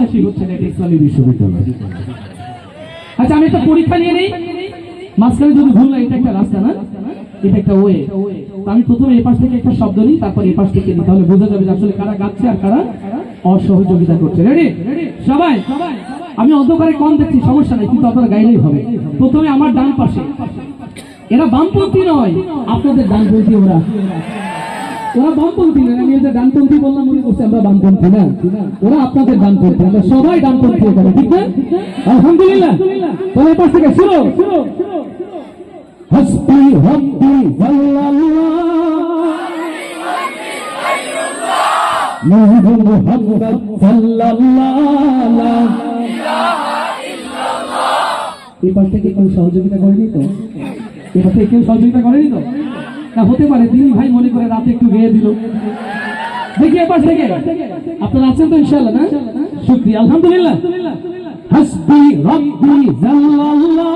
বিশ্বাসী এটা ইসলামী বিশ্ববিদ্যালয়। আচ্ছা আমি একটা পরীক্ষা নিয়ে মাঝখানে যদি ভুল না এটা একটা রাস্তা না? এটা একটা ওয়ে আমি প্রথমে এপাশ থেকে একটা শব্দ নিই, তারপর এপাশ থেকে নিই, তাহলে বোঝা যাবে আসলে কারা গাচ্ছে আর কারা অসহযোগিতা করছে। রেডি সবাই? আমি অন্ধকারে কম দেখছি, সমস্যা নাই, কিন্তু আপনারা গাইলেই হবে। প্রথমে আমার ডান পাশে। এরা বামপন্থী নয়, আপনাদের ডানপন্থী ওরা। ওরা বামপন্থী না, আমি যে ডানপন্থী বললাম, মনে করছি আমরা বামপন্থী না। ওরা আপনাদের ডানপন্থী আমরা সবাই ডানপন্থী এখানে, ঠিক না? আলহামদুলিল্লাহ। তাহলে এপাশ থেকে শুরু। হসবি হব্বি এই পাশ থেকে কেউ সহযোগিতা করেনি তো? এই পাশ থেকে কেউ সহযোগিতা করেনি তো? না, হতে পারে তিনি ভাই মনে করে রাতে একটু গেয়ে দিল। দেখি এ পাশ থেকে। আপনারা আছেন তো ইনশাআল্লাহ, না? শুকরিয়া, আলহামদুলিল্লাহ। হাসবি রব্বি জাল্লাল্লাহ।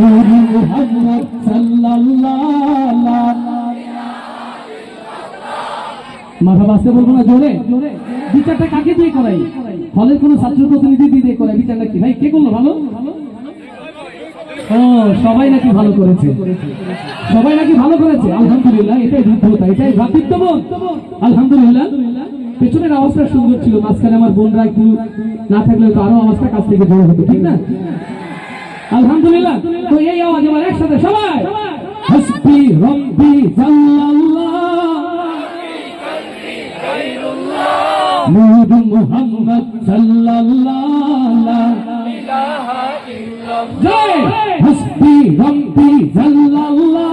নূর মুহাম্মদ সাল্লাল্লাহ মাথা বাঁচতে বলব না, জোরে? বিচারটা কাকে দিয়ে করাই? হলের কোনো ছাত্র প্রতিনিধি দিয়ে করাই বিচারটা কি ভাই, কে করল ভালো? সবাই নাকি ভালো করেছে। সবাই নাকি ভালো করেছে। আলহামদুলিল্লাহ এটাই রুদ্ধতা এটাই ভ্রাতৃত্ববোধ আলহামদুলিল্লাহ। পেছনের আওয়াজটা সুন্দর ছিল মাঝখানে আমার বোনরা একটু না থাকলে তো আরও আওয়াজটা কাছ থেকে জোর হতো ঠিক না? আলহামদুলিল্লাহ। তো এই আওয়াজ এবার একসাথে সবাই! হাসবি রব্বি জাল্লাল্লাহ। নূর মুহাম্মদ সাল্লাল্লাহ। জয়! হাসবি রব্বি সাল্লাল্লাহ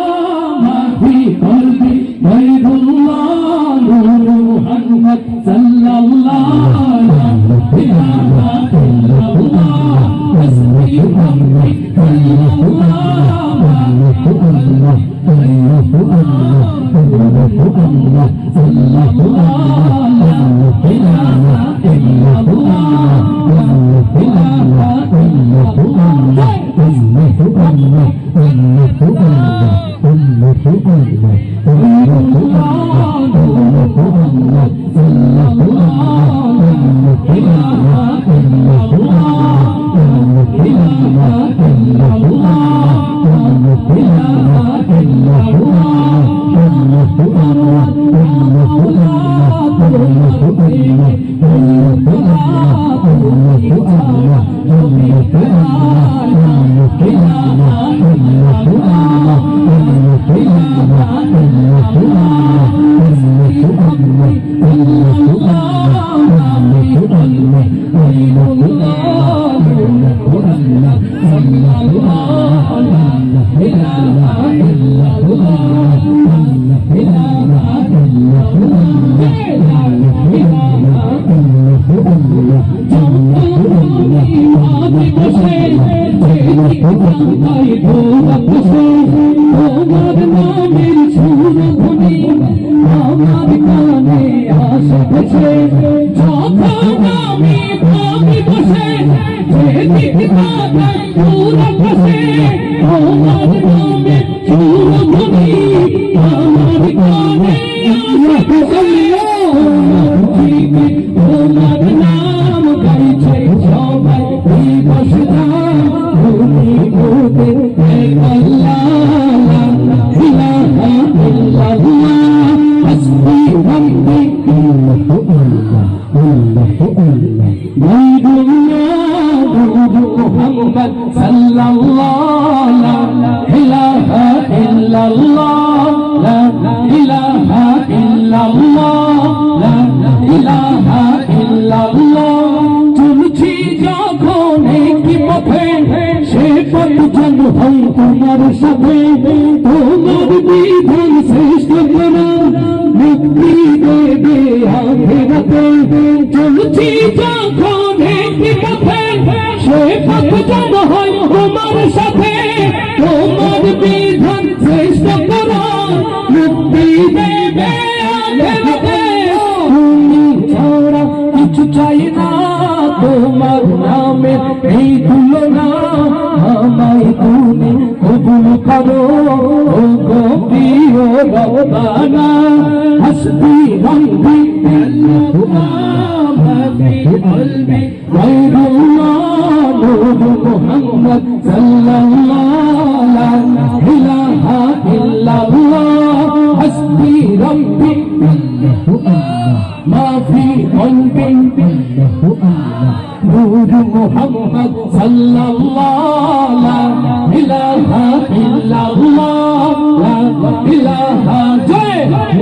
vai চলছি যখন কি পথে সে পথ যেন হয় তোমার সাথে তোমার বিধান শ্রেষ্ঠ মুক্তি দেবে আখেরাতে চলছি যখন কেন হয় তোমার সাথে তোমার বিধান শ্রেষ্ঠ করো মুক্তি দেবে তুমি ছাড়া কিছু চাই না, তোমার নামে এই তুলনা আমায় তুমি কবুল করো ও গোপীয় রবানা, হসবি রব্বি আল্লাহ في قلبي نور محمد صلى الله لا إله إلا الله لا إله جل